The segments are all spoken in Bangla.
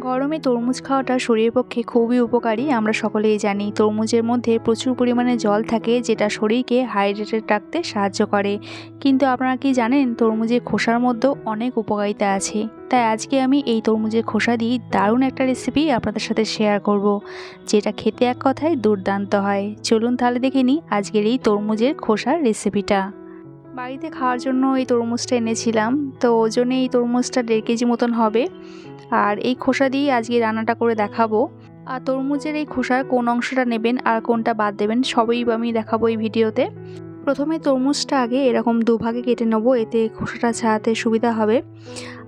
গরমে তরমুজ খাওয়াটা শরীরের পক্ষে খুবই উপকারী, আমরা সকলেই জানি। তরমুজের মধ্যে প্রচুর পরিমাণে জল থাকে, যেটা শরীরকে হাইড্রেটেড রাখতে সাহায্য করে। কিন্তু আপনারা কি জানেন, তরমুজের খোসার মধ্যেও অনেক উপকারিতা আছে। তাই আজকে আমি এই তরমুজের খোসা দিয়ে দারুণ একটা রেসিপি আপনাদের সাথে শেয়ার করব, যেটা খেতে এক কথায় দুর্দান্ত হয়। চলুন তাহলে দেখে নিই আজকের এই তরমুজের খোসার রেসিপিটা বাড়িতে খাওয়ার জন্য এই তরমুজটা এনেছিলাম। তো ওজনে এই তরমুজটা দেড় কেজি মতন হবে। আর এই খোসা দিয়ে আজকে রান্নাটা করে দেখাবো। আর তরমুজের এই খোসার কোন অংশটা নেবেন আর কোনটা বাদ দেবেন, সবই আমি দেখাবো এই ভিডিওতে। প্রথমে তরমুজটা আগে এরকম দুভাগে কেটে নেব, এতে খোসাটা ছাড়াতে সুবিধা হবে।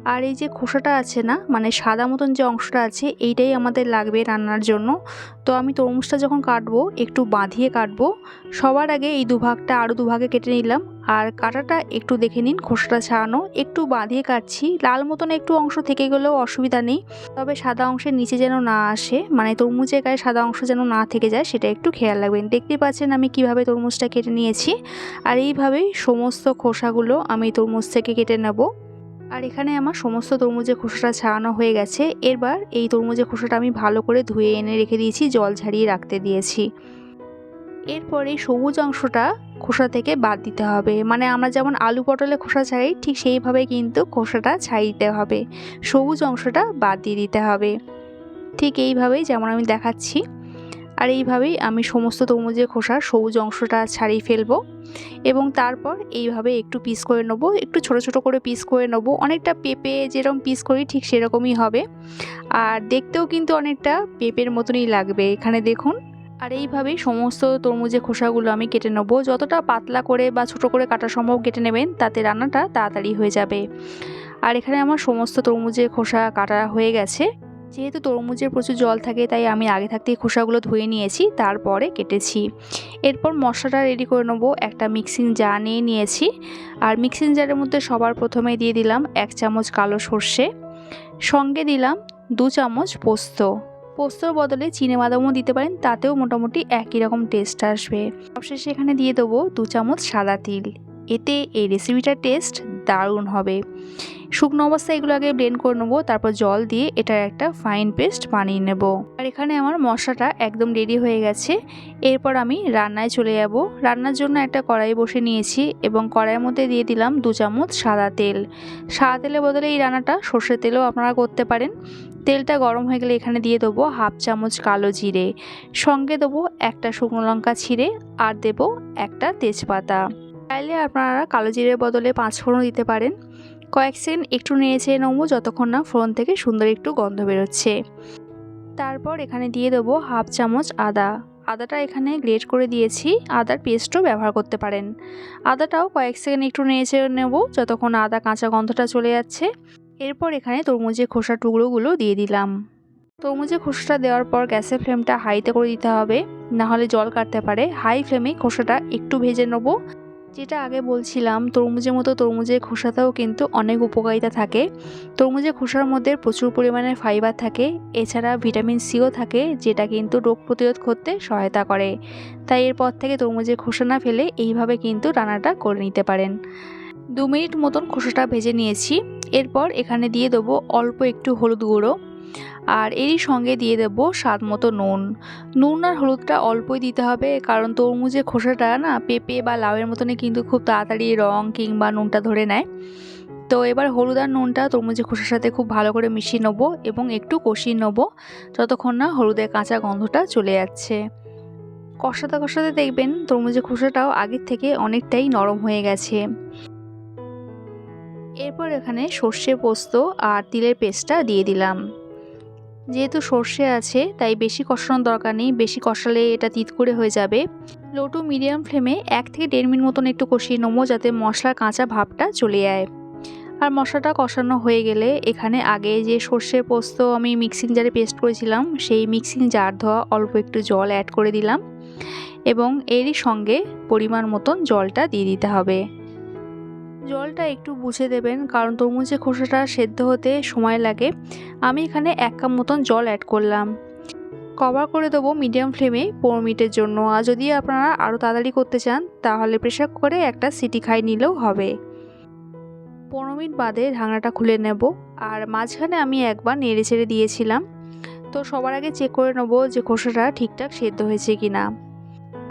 আর এই যে খোসাটা আছে না মানে সাদা মতন যে অংশটা আছে, এইটাই আমাদের লাগবে রান্নার জন্য। তো আমি তরমুজটা যখন কাটবো, একটু বাঁধিয়ে কাটবো। সবার আগে এই দুভাগটা আরও দুভাগে কেটে নিলাম। আর কাটাটা একটু দেখে নিন খোসাটা ছাড়ানো। একটু বাঁধিয়ে কাটছি। লাল মতন একটু অংশ থেকে গেলেও অসুবিধা নেই। তবে সাদা অংশের নিচে যেন না আসে মানে তরমুজের গায়ে সাদা অংশ যেন না থেকে যায়, সেটা একটু খেয়াল রাখবেন। দেখতে পাচ্ছেন আমি কীভাবে তরমুজটা কেটে নিয়েছি। আর এইভাবেই সমস্ত খোসাগুলো আমি তরমুজ থেকে কেটে নেব। আর এখানে আমার সমস্ত তরমুজের খোসাটা ছাড়ানো হয়ে গেছে। এরবার এই তরমুজের খোসাটা আমি ভালো করে ধুয়ে এনে রেখে দিয়েছি, জল ঝারিয়ে রাখতে দিয়েছি। এরপর সবুজ অংশটা খোসা থেকে বাদ দিতে হবে। মানে আমরা যেমন আলু পটলে খোসা ছাড়াই, ঠিক সেইভাবে কিন্তু খোসাটা ছাড়িয়ে দিতে হবে। সবুজ অংশটা বাদ দিয়ে দিতে হবে। ঠিক এইভাবেই যেমন আমি দেখাচ্ছি। আর এইভাবেই আমি সমস্ত তরমুজের খোসার সবুজ অংশটা ছাড়িয়ে ফেলব এবং তারপর এইভাবে একটু পিস করে নেব, একটু ছোট ছোট করে পিস করে নেব। অনেকটা পেঁপে যেরকম পিস করি ঠিক সেরকমই হবে। আর দেখতেও কিন্তু অনেকটা পেঁপের মতনই লাগবে এখানে দেখুন। আর এইভাবেই সমস্ত তরমুজের খোসাগুলো আমি কেটে নেব। যতটা পাতলা করে বা ছোট করে কাটা সম্ভব কেটে নেবেন, তাতে রান্নাটা তাড়াতাড়ি হয়ে যাবে। আর এখানে আমার সমস্ত তরমুজের খোসা কাটা হয়ে গেছে। যেহেতু তরমুজের প্রচুর জল থাকে, তাই আমি আগে থাকতেই খোসাগুলো ধুয়ে নিয়েছি, তারপরে কেটেছি। এরপর মশলাটা রেডি করে নেব, একটা মিক্সিং জার নিয়ে নিয়েছি। আর মিক্সিং জারের মধ্যে সবার প্রথমে দিয়ে দিলাম এক চামচ কালো সর্ষে, সঙ্গে দিলাম দু চামচ পোস্ত। পোস্তর বদলে চিনে বাদামও দিতে পারেন, তাতেও মোটামুটি একই রকম টেস্ট আসবে। সবশেষে এখানে দিয়ে দেবো দু চামচ সাদা তিল। এতে এই রেসিপিটার টেস্ট দারুণ হবে। শুকনো অবস্থায় এগুলো আগে ব্লেন্ড করে নেব, তারপর জল দিয়ে এটার একটা ফাইন পেস্ট বানিয়ে নেব। আর এখানে আমার মশলাটা একদম রেডি হয়ে গেছে। এরপর আমি রান্নায় চলে যাব। রান্নার জন্য একটা কড়াই বসে নিয়েছি এবং কড়াইয়ের মধ্যে দিয়ে দিলাম দু চামচ সাদা তেল। সাদা তেলের বদলে এই রান্নাটা সর্ষের তেলও আপনারা করতে পারেন। তেলটা গরম হয়ে গেলে এখানে দিয়ে দেবো হাফ চামচ কালো জিরে। সঙ্গে দেবো একটা শুকনো লঙ্কা ছিঁড়ে আর দেবো একটা তেজপাতা। চাইলে আপনারা কালো জিরের বদলে পাঁচ ফোড়ন দিতে পারেন। কয়েক সেকেন্ড একটু নেড়ে চেড়ে নেব যতক্ষণ না ফোড়ন থেকে সুন্দর একটু গন্ধ বেরোচ্ছে। তারপর এখানে দিয়ে দেবো হাফ চামচ আদা। আদাটা এখানে গ্রেট করে দিয়েছি, আদার পেস্টও ব্যবহার করতে পারেন। আদাটাও কয়েক সেকেন্ড একটু নেড়ে নেব যতক্ষণ আদা কাঁচা গন্ধটা চলে যাচ্ছে। এরপর এখানে তরমুজের খোসা টুকরোগুলো দিয়ে দিলাম। তরমুজের খোসাটা দেওয়ার পর গ্যাসের ফ্লেমটা হাইতে করে দিতে হবে না হলে জল কাটতে পারে। হাই ফ্লেমে খোসাটা একটু ভেজে নেব। যেটা আগে বলছিলাম, তরমুজের মতো তরমুজের খোসাতেও কিন্তু অনেক উপকারিতা থাকে। তরমুজের খোসার মধ্যে প্রচুর পরিমাণে ফাইবার থাকে, এছাড়া ভিটামিন সিও থাকে, যেটা কিন্তু রোগ প্রতিরোধ করতে সহায়তা করে। তাই এরপর থেকে তরমুজের খোসা না ফেলে এইভাবে কিন্তু রান্নাটা করে নিতে পারেন। দু মিনিট মতন খোসাটা ভেজে নিয়েছি। এরপর এখানে দিয়ে দেবো অল্প একটু হলুদ গুঁড়ো। আর এরই সঙ্গে দিয়ে দেব স্বাদ মতো নুন। নুন আর হলুদটা অল্পই দিতে হবে, কারণ তরমুজের খোসাটা না পেঁপে বা লাউয়ের মতনই কিন্তু খুব তাড়াতাড়ি রং কিংবা নুনটা ধরে নেয়। তো এবার হলুদ আর নুনটা তরমুজের খোসার সাথে খুব ভালো করে মিশিয়ে নেব এবং একটু কষিয়ে নেব, যতক্ষণ না হলুদের কাঁচা গন্ধটা চলে যাচ্ছে। কষাতে কষাতে দেখবেন তরমুজের খোসাটাও আগের থেকে অনেকটাই নরম হয়ে গেছে। এরপর এখানে সর্ষে পোস্ত আর তিলের পেস্টটা দিয়ে দিলাম। যেহেতু সর্ষে আছে, তাই বেশি কষানোর দরকার নেই। বেশি কষালে এটা তিত করে হয়ে যাবে। লো টু মিডিয়াম ফ্লেমে এক থেকে দেড় মিনিট মতন একটু কষিয়ে নেব যাতে মশলার কাঁচা ভাবটা চলে যায় আর মশলাটা কষানো হয়ে গেলে এখানে আগে যে সর্ষে পোস্ত আমি মিক্সিং জারে পেস্ট করেছিলাম, সেই মিক্সিং জার ধোয়া অল্প একটু জল অ্যাড করে দিলাম এবং এরই সঙ্গে পরিমাণ মতন জলটা দিয়ে দিতে হবে। জলটা একটু বুঝে দেবেন, কারণ তরমুজের খোসাটা সেদ্ধ হতে সময় লাগে। আমি এখানে এক কাপ মতন জল অ্যাড করলাম। কভার করে দেবো মিডিয়াম ফ্লেমে পনেরো মিনিটের জন্য। আর যদি আপনারা আরও তাড়াতাড়ি করতে চান, তাহলে প্রেশার করে একটা সিটি খাই নিলেও হবে। পনেরো মিনিট বাদে ঢাকনাটা খুলে নেব। আর মাঝখানে আমি একবার নেড়ে ছেড়ে দিয়েছিলাম। তো সবার আগে চেক করে নেব যে খোসাটা ঠিকঠাক সেদ্ধ হয়েছে কি না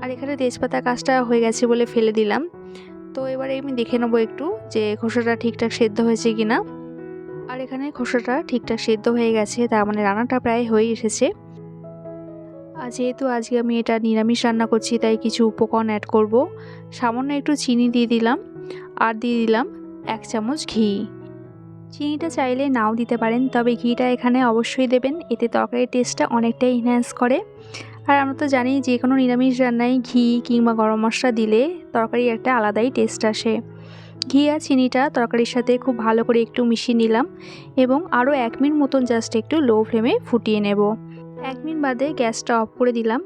আর এখানে তেজপাতা কাজটা হয়ে গেছে বলে ফেলে দিলাম। তো এবারে আমি দেখে নেব একটু যে খোসাটা ঠিকঠাক সেদ্ধ হয়েছে কি না আর এখানে খোসাটা ঠিকঠাক সেদ্ধ হয়ে গেছে, তার মানে রান্নাটা প্রায় হয়ে এসেছে। আর যেহেতু আজকে আমি এটা নিরামিষ রান্না করছি, তাই কিছু উপকরণ অ্যাড করব। সামান্য একটু চিনি দিয়ে দিলাম, আর দিয়ে দিলাম এক চামচ ঘি। চিনিটা চাইলে নাও দিতে পারেন, তবে ঘিটা এখানে অবশ্যই দেবেন, এতে তরকারির টেস্টটা অনেকটাই ইনহ্যান্স করে। আর আমরা তো জানি যে কোনো নিরামিষ রান্নায় ঘি কিংবা গরম মশলা দিলে তরকারি একটা আলাদাই টেস্ট আসে। ঘি আর চিনিটা তরকারির সাথে খুব ভালো করে একটু মিশিয়ে নিলাম এবং আরও এক মিনিট মতন জাস্ট একটু লো ফ্লেমে ফুটিয়ে নেব। এক মিনিট বাদে গ্যাসটা অফ করে দিলাম।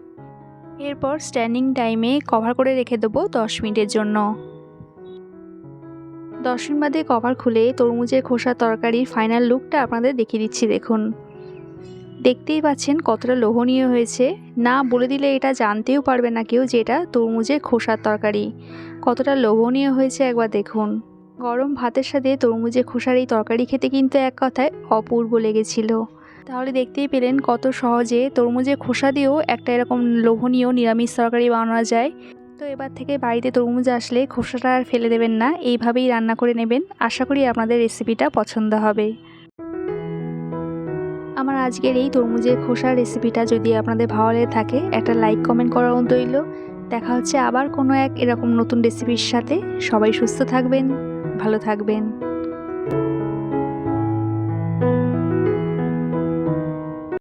এরপর স্ট্যান্ডিং টাইমে কভার করে রেখে দেবো দশ মিনিটের জন্য। দশ মিনিট বাদে কভার খুলে তরমুজের খোসা তরকারির ফাইনাল লুকটা আপনাদের দেখিয়ে দিচ্ছি, দেখুন। দেখতেই পাচ্ছেন কতটা লোভনীয় হয়েছে। না বলে দিলে এটা জানতেও পারবে না কেউ যে এটা তরমুজের খোসার তরকারি। কতটা লোভনীয় হয়েছে একবার দেখুন। গরম ভাতের সাথে তরমুজের খোসার এই তরকারি খেতে কিন্তু এক কথায় অপূর্ব লেগেছিল। তাহলে দেখতেই পেলেন কত সহজে তরমুজের খোসা দিয়েও একটা এরকম লোভনীয় নিরামিষ তরকারি বানানো যায়। তো এবার থেকে বাড়িতে তরমুজ আসলে খোসাটা আর ফেলে দেবেন না, এইভাবেই রান্না করে নেবেন। আশা করি আপনাদের রেসিপিটা পছন্দ হবে। আমার আজকের এই তরমুজের খোসার রেসিপিটা যদি আপনাদের ভালো লেগে থাকে, একটা লাইক কমেন্ট করার রইল। দেখা হচ্ছে আবার কোনো এক এরকম নতুন রেসিপির সাথে। সবাই সুস্থ থাকবেন, ভালো থাকবেন।